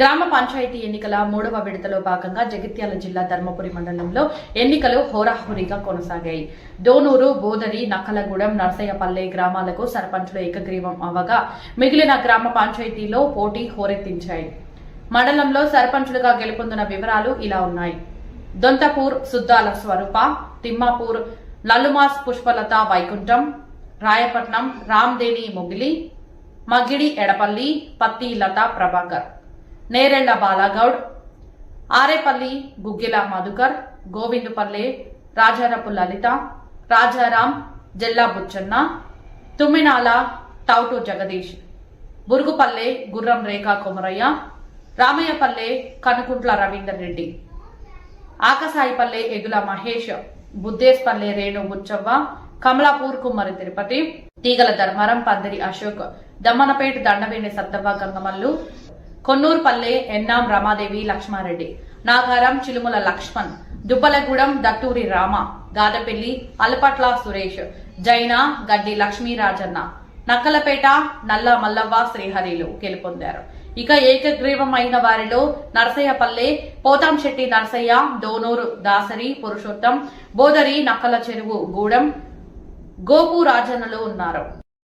గ్రామ పంచాయతీ ఎన్నికల మూడవ విడతలో భాగంగా జగిత్యాల జిల్లా ధర్మపురి మండలంలో ఎన్నికలు హోరాహోరీగా కొనసాగాయి. దోనూరు బోదరి నక్కలగూడెం నర్సయ్యపల్లె గ్రామాలకు సర్పంచులు ఏకగ్రీవం అవ్వగా మిగిలిన గ్రామ పంచాయతీలో పోటీ హోరెత్తించాయి. మండలంలో సర్పంచులుగా గెలుపొందిన వివరాలు ఇలా ఉన్నాయి. దొంతపూర్ సుద్దాల స్వరూప తిమ్మాపూర్ నల్లుమాస్ పుష్పలత వైకుంఠం రాయపట్నం రామ్దేని మొగిలి మగ్గిడి ఎడపల్లి పత్తి లత ప్రభాకర్. నేరెళ్ళ బాలాగౌడ్ ఆరేపల్లి గుగ్గిల మధుకర్ గోవిందుపల్లె రాజారపు లలిత రాజారాం జల్లా బుచ్చన్న తుమ్మినాల టౌటు జగదీష్ బురుగుపల్లె గుర్రం రేఖా కొమరయ్య రామయ్యపల్లె కనుకుంట్ల రవీందర్ రెడ్డి. ఆకసాయిపల్లె ఎగుల మహేష్ బుద్దేశ్పల్లె రేణు బుచ్చవ్వ కమలాపూర్ కుమ్మరి తిరుపతి తీగల ధర్మారం పందిరి అశోక్ దమ్మనపేట దండవేణి సత్తవ్వ గంగమల్లు కొన్నూరుపల్లె ఎన్నాం రమాదేవి లక్ష్మారెడ్డి నాగారం చిలుముల లక్ష్మణ్ దుబ్బలగూడెం దట్టూరి రామ గాదపెల్లి అలపట్ల సురేష్ జైన గడ్డి లక్ష్మీరాజన్న నక్కలపేట నల్ల మల్లవ్వ శ్రీహరిలు గెలుపొందారు. ఇక ఏకగ్రీవం అయిన వారిలో నర్సయ్యపల్లె పోతాంశెట్టి నరసయ్య దోనూరు దాసరి పురుషోత్తం బోదరి నక్కల చెరువు గూడెం గోపు రాజన్నలు ఉన్నారు.